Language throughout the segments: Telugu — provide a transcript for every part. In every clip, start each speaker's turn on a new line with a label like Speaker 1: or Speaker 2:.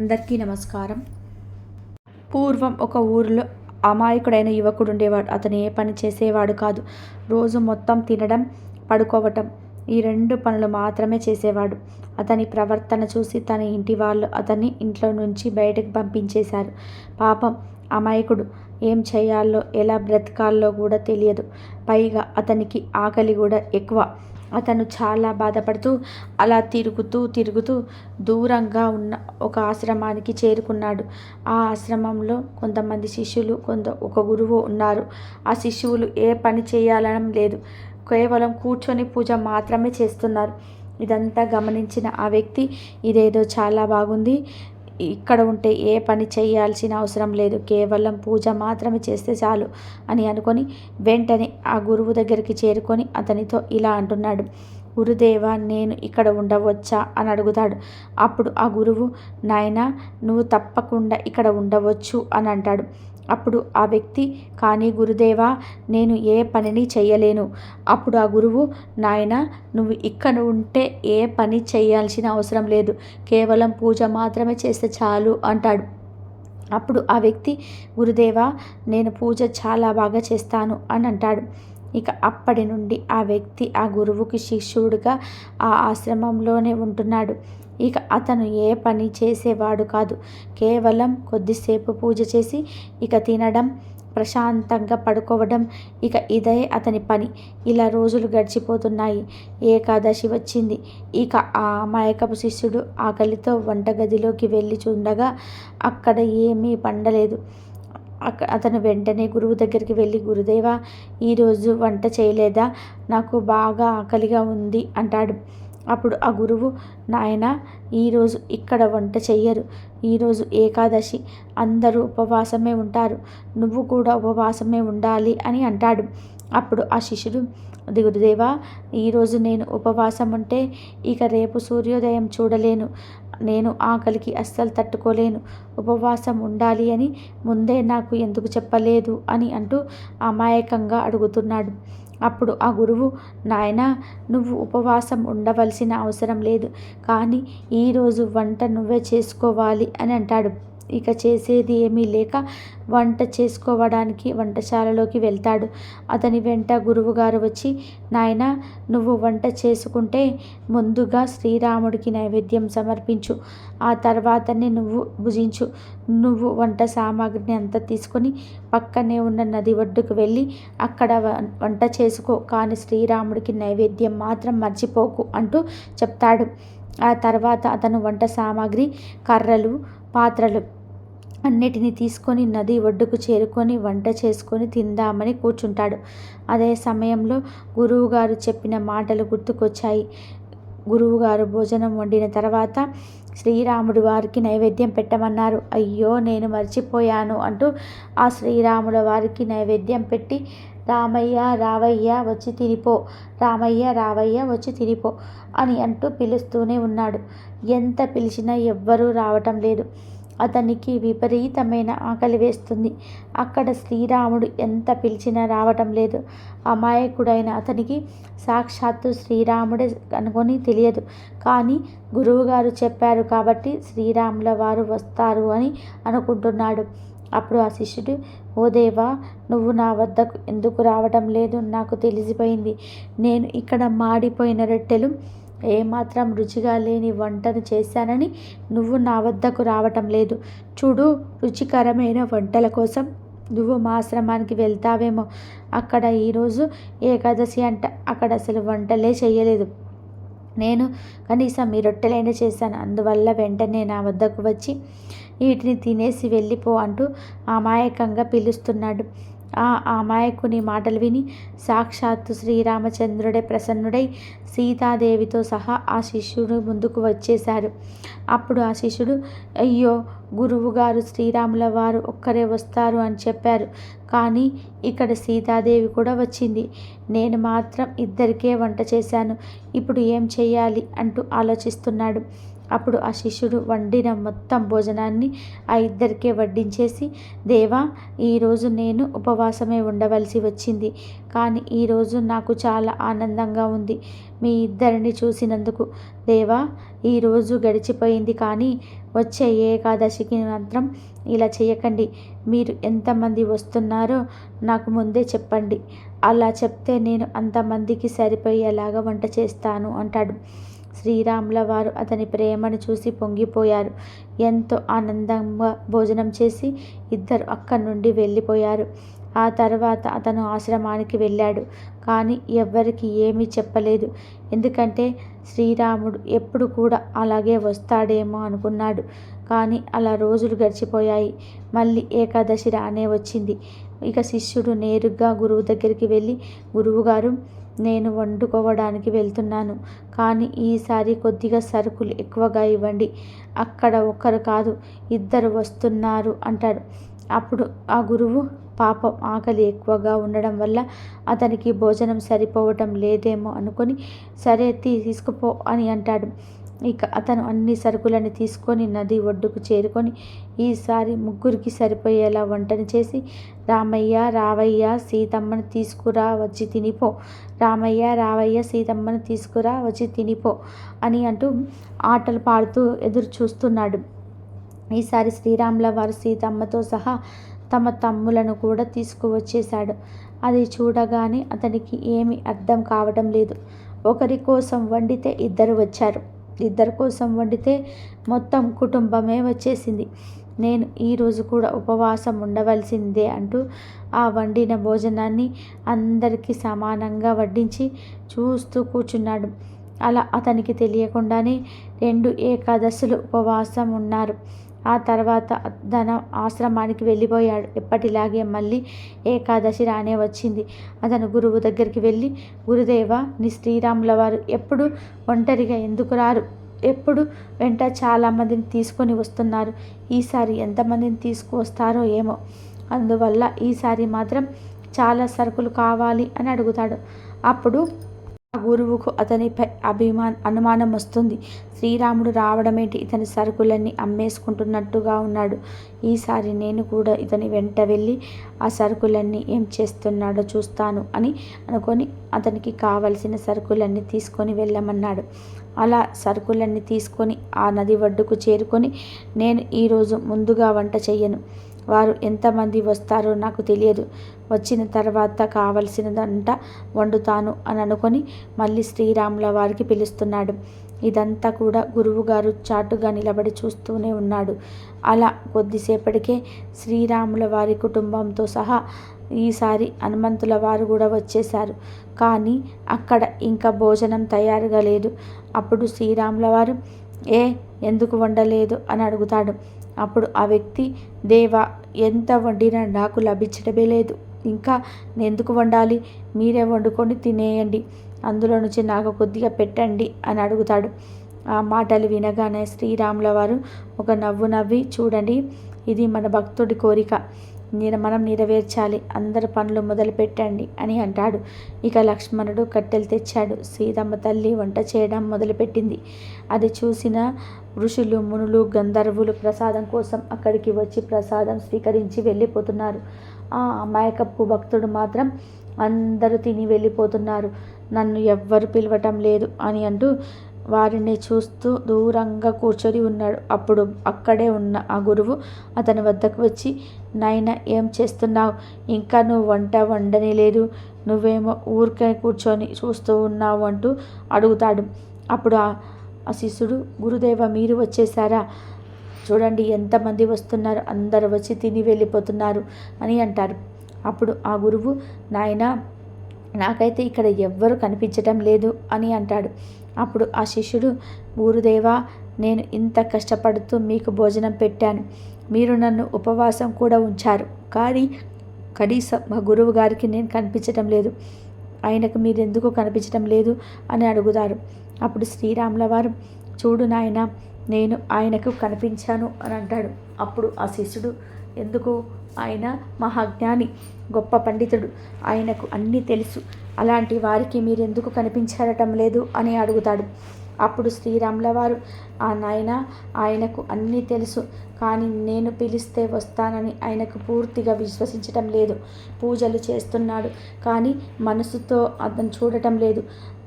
Speaker 1: అందరికీ నమస్కారం. పూర్వం ఒక ఊరిలో అమాయకుడైన యువకుడు ఉండేవాడు. అతను ఏ పని చేసేవాడు కాదు. రోజు మొత్తం తినడం పడుకోవటం ఈ రెండు పనులు మాత్రమే చేసేవాడు. అతని ప్రవర్తన చూసి తన ఇంటి వాళ్ళు అతన్ని ఇంట్లో నుంచి బయటకు పంపించేశారు. పాపం అమాయకుడు ఏం చేయాలో ఎలా బ్రతకాలో కూడా తెలియదు. పైగా అతనికి ఆకలి కూడా ఎక్కువ. అతను చాలా బాధపడుతూ అలా తిరుగుతూ తిరుగుతూ దూరంగా ఉన్న ఒక ఆశ్రమానికి చేరుకున్నాడు. ఆ ఆశ్రమంలో కొంతమంది శిష్యులు కొంత ఒక గురువు ఉన్నారు. ఆ శిష్యువులు ఏ పని చేయాలనం లేదు. కేవలం కూర్చొని పూజ మాత్రమే చేస్తున్నారు. ఇదంతా గమనించిన ఆ వ్యక్తి ఇదేదో చాలా బాగుంది. ఇక్కడ ఉంటే ఏ పని చేయాల్సిన అవసరం లేదు. కేవలం పూజ మాత్రమే చేస్తే చాలు అని అనుకొని వెంటనే ఆ గురువు దగ్గరికి చేరుకొని అతనితో ఇలా అంటున్నాడు. గురుదేవ నేను ఇక్కడ ఉండవచ్చా అని అడుగుతాడు. అప్పుడు ఆ గురువు నాయన నువ్వు తప్పకుండా ఇక్కడ ఉండవచ్చు అని అంటాడు. అప్పుడు ఆ వ్యక్తి కానీ గురుదేవా నేను ఏ పనిని చేయలేను అప్పుడు ఆ గురువు నాయన నువ్వు ఇక్కడ ఉంటే ఏ పని చేయాల్సిన అవసరం లేదు. కేవలం పూజ మాత్రమే చేస్తే చాలు అంటాడు. అప్పుడు ఆ వ్యక్తి గురుదేవా నేను పూజ చాలా బాగా చేస్తాను అని అంటాడు. ఇక అప్పటి నుండి ఆ వ్యక్తి ఆ గురువుకి శిష్యుడిగా ఆ ఆశ్రమంలోనే ఉంటున్నాడు. ఇక అతను ఏ పని చేసేవాడు కాదు. కేవలం కొద్దిసేపు పూజ చేసి ఇక తినడం ప్రశాంతంగా పడుకోవడం ఇక ఇదే అతని పని. ఇలా రోజులు గడిచిపోతున్నాయి. ఏకాదశి వచ్చింది. ఇక ఆ అమాయకపు శిష్యుడు ఆకలితో వంటగదిలోకి వెళ్ళి చూడగా అక్కడ ఏమీ పండలేదు. అక్క అతను వెంటనే గురువు దగ్గరికి వెళ్ళి గురుదేవా ఈరోజు వంట చేయలేదా? నాకు బాగా ఆకలిగా ఉంది అంటాడు. అప్పుడు ఆ గురువు నాయన ఈరోజు ఇక్కడ వంట చెయ్యరు. ఈరోజు ఏకాదశి. అందరూ ఉపవాసమే ఉంటారు. నువ్వు కూడా ఉపవాసమే ఉండాలి అని అంటాడు. అప్పుడు ఆ శిష్యుడు అది గురుదేవా ఈరోజు నేను ఉపవాసం ఉంటే ఇక రేపు సూర్యోదయం చూడలేను. నేను ఆకలికి అస్సలు తట్టుకోలేను. ఉపవాసం ఉండాలి అని ముందే నాకు ఎందుకు చెప్పలేదు అని అంటూ అమాయకంగా అడుగుతున్నాడు. అప్పుడు ఆ గురువు నాయన నువ్వు ఉపవాసం ఉండవలసిన అవసరం లేదు. కానీ ఈరోజు వంట నువ్వే చేసుకోవాలి అని అంటాడు. ఇక చేసేది ఏమీ లేక వంట చేసుకోవడానికి వంటశాలలోకి వెళ్తాడు. అతని వెంట గురువుగారు వచ్చి నాయన నువ్వు వంట చేసుకుంటే ముందుగా శ్రీరాముడికి నైవేద్యం సమర్పించు. ఆ తర్వాతనే నువ్వు భుజించు. నువ్వు వంట సామాగ్రిని అంతా తీసుకొని పక్కనే ఉన్న నది ఒడ్డుకు వెళ్ళి అక్కడ వంట చేసుకో. కానీ శ్రీరాముడికి నైవేద్యం మాత్రం మర్చిపోకు అంటూ చెప్తాడు. ఆ తర్వాత అతను వంట సామాగ్రి కర్రలు పాత్రలు అన్నిటిని తీసుకొని నది ఒడ్డుకు చేరుకొని వంట చేసుకొని తిందామని కూర్చుంటాడు. అదే సమయంలో గురువుగారు చెప్పిన మాటలు గుర్తుకొచ్చాయి. గురువుగారు భోజనం వండిన తర్వాత శ్రీరాముడి వారికి నైవేద్యం పెట్టమన్నారు. అయ్యో నేను మర్చిపోయాను అంటూ ఆ శ్రీరాముల వారికి నైవేద్యం పెట్టి రామయ్య రావయ్య వచ్చి తినిపో. రామయ్య రావయ్య వచ్చి తినిపో అని అంటూ పిలుస్తూనే ఉన్నాడు. ఎంత పిలిచినా ఎవ్వరూ రావటం లేదు. అతనికి విపరీతమైన ఆకలి వేస్తుంది. అక్కడ శ్రీరాముడు ఎంత పిలిచినా రావటం లేదు. అమాయకుడైన అతనికి సాక్షాత్తు శ్రీరాముడే అనుకొని తెలియదు. కానీ గురువుగారు చెప్పారు కాబట్టి శ్రీరాముల వారు వస్తారు అని అనుకుంటున్నాడు. అప్పుడు ఆ శిష్యుడు ఓ దేవా నువ్వు నా వద్దకు ఎందుకు రావటం లేదు? నాకు తెలిసిపోయింది. నేను ఇక్కడ మాడిపోయిన రొట్టెలు ఏమాత్రం రుచిగా లేని వంటను చేశానని నువ్వు నా వద్దకు రావటం లేదు. చూడు రుచికరమైన వంటల కోసం నువ్వు మా ఆశ్రమానికి వెళ్తావేమో. అక్కడ ఈరోజు ఏకాదశి అంట. అక్కడ అసలు వంటలే చేయలేదు. నేను కనీసం ఈ రొట్టెలైనా చేశాను. అందువల్ల వెంటనే నా వద్దకు వచ్చి వీటిని తినేసి వెళ్ళిపో అంటూ అమాయకంగా పిలుస్తున్నాడు. ఆ అమాయకుని మాటలు విని సాక్షాత్తు శ్రీరామచంద్రుడే ప్రసన్నుడై సీతాదేవితో సహా ఆ శిష్యుడు ముందుకు వచ్చేశారు అప్పుడు ఆ శిష్యుడు అయ్యో గురువుగారు శ్రీరాముల వారు ఒక్కరే వస్తారు అని చెప్పారు. కానీ ఇక్కడ సీతాదేవి కూడా వచ్చింది. నేను మాత్రం ఇద్దరికే వంట చేశాను. ఇప్పుడు ఏం చేయాలి అంటూ ఆలోచిస్తున్నాడు. అప్పుడు ఆ శిష్యుడు వండిన మొత్తం భోజనాన్ని ఆ ఇద్దరికే వడ్డించేసి దేవా ఈరోజు నేను ఉపవాసమే ఉండవలసి వచ్చింది కానీ ఈరోజు నాకు చాలా ఆనందంగా ఉంది. మీ ఇద్దరిని చూసినందుకు దేవా ఈరోజు గడిచిపోయింది కానీ వచ్చే ఏకాదశికి మాత్రం ఇలా చేయకండి మీరు ఎంతమంది వస్తున్నారో నాకు ముందే చెప్పండి. అలా చెప్తే నేను అంతమందికి సరిపోయేలాగా వంట చేస్తాను అంటాడు. శ్రీరాముల వారు అతని ప్రేమను చూసి పొంగిపోయారు. ఎంతో ఆనందంగా భోజనం చేసి ఇద్దరు అక్కడి నుండి వెళ్ళిపోయారు. ఆ తర్వాత అతను ఆశ్రమానికి వెళ్ళాడు. కానీ ఎవ్వరికి ఏమీ చెప్పలేదు. ఎందుకంటే శ్రీరాముడు ఎప్పుడు కూడా అలాగే వస్తాడేమో అనుకున్నాడు. కానీ అలా రోజులు గడిచిపోయాయి. మళ్ళీ ఏకాదశి రానే వచ్చింది. ఇక శిష్యుడు నేరుగా గురువు దగ్గరికి వెళ్ళి గురువుగారు నేను వండుకోవడానికి వెళ్తున్నాను. కానీ ఈసారి కొద్దిగా సరుకులు ఎక్కువగా ఇవ్వండి. అక్కడ ఒక్కరు కాదు ఇద్దరు వస్తున్నారు అంటాడు. అప్పుడు ఆ గురువు పాపం ఆకలి ఎక్కువగా ఉండడం వల్ల అతనికి భోజనం సరిపోవటం లేదేమో అనుకొని సరే తీసుకుపో అని అంటాడు. ఇక అతను అన్ని సరుకులని తీసుకొని నది ఒడ్డుకు చేరుకొని ఈసారి ముగ్గురికి సరిపోయేలా వంటను చేసి రామయ్య రావయ్య సీతమ్మను తీసుకురా వచ్చి తినిపో. రామయ్య రావయ్య సీతమ్మను తీసుకురా వచ్చి తినిపో అని అంటూ ఆటలు పాడుతూ ఎదురు చూస్తున్నాడు ఈసారి శ్రీరాముల వారు సీతమ్మతో సహా తమ తమ్ములను కూడా తీసుకువచ్చేశాడు. అది చూడగానే అతనికి ఏమి అర్థం కావడం లేదు. ఒకరి కోసం వండితే ఇద్దరు వచ్చారు. ఇద్దరి కోసం వండితే మొత్తం కుటుంబమే వచ్చేసింది. నేను ఈరోజు కూడా ఉపవాసం ఉండవలసిందే అంటూ ఆ వండిన భోజనాన్ని అందరికీ సమానంగా వడ్డించి చూస్తూ కూర్చున్నాడు. అలా అతనికి తెలియకుండానే రెండు ఏకాదశులు ఉపవాసం ఉన్నారు. ఆ తర్వాత తన ఆశ్రమానికి వెళ్ళిపోయాడు. ఎప్పటిలాగే మళ్ళీ ఏకాదశి రానే వచ్చింది. అతను గురువు దగ్గరికి వెళ్ళి గురుదేవ నీ శ్రీరాముల వారు ఎప్పుడు ఒంటరిగా ఎందుకు రారు? ఎప్పుడు వెంట చాలామందిని తీసుకొని వస్తున్నారు. ఈసారి ఎంతమందిని తీసుకువస్తారో ఏమో. అందువల్ల ఈసారి మాత్రం చాలా సరుకులు కావాలి అని అడుగుతాడు. అప్పుడు గురువుకు అతనిపై అభిమాన్ అనుమానం వస్తుంది. శ్రీరాముడు రావడమేంటి? ఇతని సరుకులన్నీ అమ్మేసుకుంటున్నట్టుగా ఉన్నాడు. ఈసారి నేను కూడా ఇతని వెంట వెళ్ళి ఆ సరుకులన్నీ ఏం చేస్తున్నాడో చూస్తాను అని అనుకొని అతనికి కావలసిన సరుకులన్నీ తీసుకొని వెళ్ళమన్నాడు. అలా సరుకులన్నీ తీసుకొని ఆ నది ఒడ్డుకు చేరుకొని నేను ఈరోజు ముందుగా వంట చెయ్యను. వారు ఎంతమంది వస్తారో నాకు తెలియదు. వచ్చిన తర్వాత కావలసినదంట వండుతాను అని అనుకొని మళ్ళీ శ్రీరాముల వారికి పిలుస్తున్నాడు. ఇదంతా కూడా గురువుగారు చాటుగా నిలబడి చూస్తూనే ఉన్నాడు. అలా కొద్దిసేపటికే శ్రీరాముల వారి కుటుంబంతో సహా ఈసారి హనుమంతుల వారు కూడా వచ్చేశారు. కానీ అక్కడ ఇంకా భోజనం తయారుగా లేదు. అప్పుడు శ్రీరాముల వారు ఏ ఎందుకు వండలేదు? అని అడుగుతాడు. అప్పుడు ఆ వ్యక్తి దేవా ఎంత వండినా నాకు లభించడమే లేదు. ఇంకా ఎందుకు వండాలి? మీరే వండుకొని తినేయండి. అందులో నుంచి నాకు కొద్దిగా పెట్టండి అని అడుగుతాడు. ఆ మాటలు వినగానే శ్రీరాముల వారు ఒక నవ్వు నవ్వి చూడండి ఇది మన భక్తుడి కోరిక. మనం నెరవేర్చాలి అందరి పనులు మొదలుపెట్టండి అని అంటాడు. ఇక లక్ష్మణుడు కట్టెలు తెచ్చాడు. సీతమ్మ తల్లి వంట చేయడం మొదలుపెట్టింది. అది చూసిన ఋషులు మునులు గంధర్వులు ప్రసాదం కోసం అక్కడికి వచ్చి ప్రసాదం స్వీకరించి వెళ్ళిపోతున్నారు. ఆ అమాయకప్పు భక్తుడు మాత్రం అందరూ తిని వెళ్ళిపోతున్నారు. నన్ను ఎవ్వరు పిలవటం లేదు అని అంటూ వారిని చూస్తూ దూరంగా కూర్చొని ఉన్నాడు. అప్పుడు అక్కడే ఉన్న ఆ గురువు అతని వద్దకు వచ్చి నాయన ఏం చేస్తున్నావు? ఇంకా నువ్వు వంట వండని లేదు. నువ్వేమో ఊరికే కూర్చొని చూస్తూ ఉన్నావు అంటూ అడుగుతాడు. అప్పుడు ఆ శిష్యుడు గురుదేవ మీరు వచ్చేసారా? చూడండి ఎంతమంది వస్తున్నారు? అందరు వచ్చి తిని వెళ్ళిపోతున్నారు అని అంటారు. అప్పుడు ఆ గురువు నాయన నాకైతే ఇక్కడ ఎవ్వరు కనిపించటం లేదు అని అంటాడు. అప్పుడు ఆ శిష్యుడు గురుదేవా నేను ఇంత కష్టపడుతూ మీకు భోజనం పెట్టాను. మీరు నన్ను ఉపవాసం కూడా ఉంచారు. కానీ కనీసం మా గురువు గారికి నేను కనిపించటం లేదు. ఆయనకు మీరు ఎందుకు కనిపించడం లేదు అని అడుగుతారు. అప్పుడు శ్రీరాముల వారు చూడు నాయన నేను ఆయనకు కనిపించాను అని అంటాడు. అప్పుడు ఆ శిష్యుడు ఎందుకు? ఆయన మహాజ్ఞాని గొప్ప పండితుడు. ఆయనకు అన్నీ తెలుసు. అలాంటి వారికి మీరెందుకు కనిపించడటం లేదు అని అడుగుతాడు. అప్పుడు శ్రీరాముల వారు ఆ నాయన ఆయనకు అన్నీ తెలుసు. కానీ నేను పిలిస్తే వస్తానని ఆయనకు పూర్తిగా విశ్వసించటం లేదు. పూజలు చేస్తున్నాడు. కానీ మనసుతో అతను చూడటం లేదు.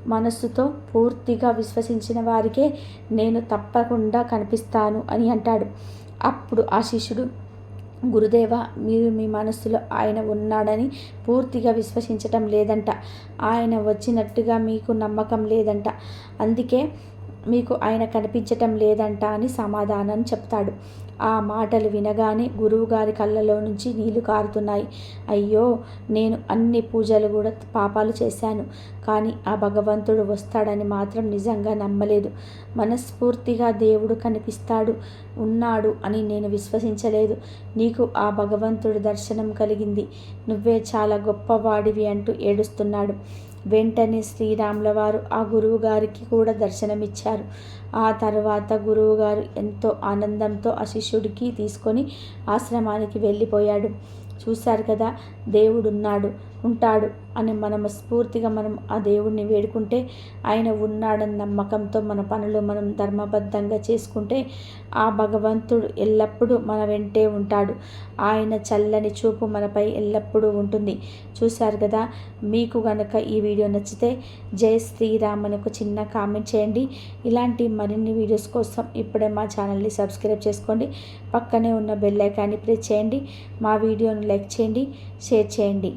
Speaker 1: మనస్సుతో పూర్తిగా విశ్వసించిన వారికే నేను తప్పకుండా కనిపిస్తాను అని అంటాడు. అప్పుడు ఆ శిష్యుడు గురుదేవ మీరు మీ మనస్సులో ఆయన ఉన్నాడని పూర్తిగా విశ్వసించటం లేదంట. ఆయన వచ్చినట్టుగా మీకు నమ్మకం లేదంట. అందుకే మీకు ఆయన కనిపించటం లేదంట అని సమాధానం చెప్తాడు. ఆ మాటలు వినగానే గురువుగారి కళ్ళలో నుంచి నీళ్ళు కారుతున్నాయి. అయ్యో నేను అన్ని పూజలు కూడా పాపాలు చేశాను. కానీ ఆ భగవంతుడు వస్తాడని మాత్రం నిజంగా నమ్మలేదు. మనస్ఫూర్తిగా దేవుడు కనిపిస్తాడు ఉన్నాడు అని నేను విశ్వసించలేదు. నీకు ఆ భగవంతుడు దర్శనం కలిగింది. నువ్వే చాలా గొప్పవాడివి అంటూ ఏడుస్తున్నాడు. వెంటనే శ్రీరాముల వారు ఆ గురువు గారికి కూడా దర్శనమిచ్చారు. ఆ తర్వాత గురువుగారు ఎంతో ఆనందంతో ఆ శిష్యుడికి తీసుకొని ఆశ్రమానికి వెళ్ళిపోయాడు. చూశారు కదా దేవుడున్నాడు. ఉంటాడు అని మనం స్ఫూర్తిగా మనం ఆ దేవుడిని వేడుకుంటే ఆయన ఉన్నాడని నమ్మకంతో మన పనులు మనం ధర్మబద్ధంగా చేసుకుంటే ఆ భగవంతుడు ఎల్లప్పుడూ మన వెంటే ఉంటాడు. ఆయన చల్లని చూపు మనపై ఎల్లప్పుడూ ఉంటుంది. చూశారు కదా? మీకు కనుక ఈ వీడియో నచ్చితే జై శ్రీరామ్ అని ఒక చిన్న కామెంట్ చేయండి. ఇలాంటి మరిన్ని వీడియోస్ కోసం ఇప్పుడే మా ఛానల్ని సబ్స్క్రైబ్ చేసుకోండి. పక్కనే ఉన్న బెల్ ఐకాన్ని ప్రెస్ చేయండి. మా వీడియోను లైక్ చేయండి షేర్ చేయండి.